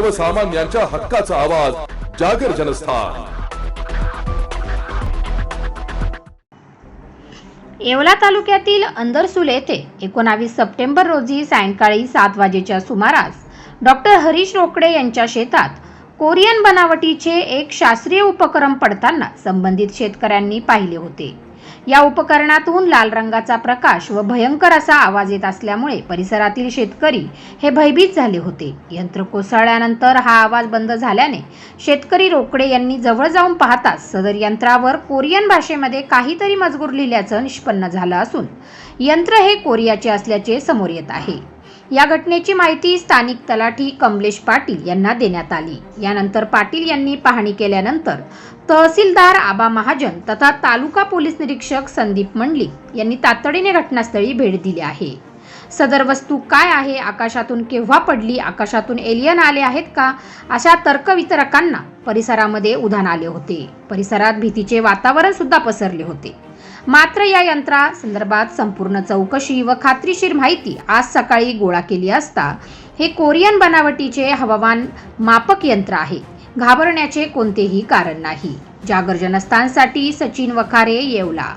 सर्वसामान्यांच्या हक्काचा आवाज जागर जनस्थान. येवला तालुक्यातील अंदरसुल येथे एकोणावीस सप्टेंबर रोजी सायंकाळी सात वाजेच्या सुमारास डॉक्टर हरीश रोकडे यांच्या शेतात कोरियन बनावटीचे एक शास्त्रीय उपकरण पडताना संबंधित शेतकऱ्यांनी पाहिले होते. या उपकरणातून लाल रंगाचा प्रकाश व भयंकर असा आवाज येत असल्यामुळे परिसरातील शेतकरी हे भयभीत झाले होते. यंत्र कोसळल्यानंतर हा आवाज बंद झाल्याने शेतकरी रोकडे यांनी जवळ जाऊन पाहताच सदर यंत्रावर कोरियन भाषेमध्ये काहीतरी मजकूर लिहिल्याचं निष्पन्न झालं असून यंत्र हे कोरियाचे असल्याचे समोर येत आहे. या घटनेची माहिती स्थानिक तलाठी कमलेश पाटील यांना देण्यात आली. यानंतर पाटील यांनी पाहणी केल्यानंतर तहसीलदार आबा महाजन तथा तालुका पोलीस निरीक्षक संदीप मंडलिक यांनी तातडीने घटनास्थळी भेट दिली आहे. सदर वस्तू काय आहे? आकाशातून केव्हा पडली? आकाशातून एलियन आले आहेत का? अशा तर्कवितरकांना परिसरामध्ये उधाण आले होते. परिसरात भीतीचे वातावरण सुद्धा पसरले होते. मात्र या यंत्रा संदर्भात संपूर्ण चौकशी व खात्रीशीर माहिती आज सकाळी गोळा केली असता हे कोरियन बनावटीचे हवामान मापक यंत्र आहे. घाबरण्याचे कोणतेही कारण नाही. जागर जनस्थानसाठी सचिन वखारे येवला.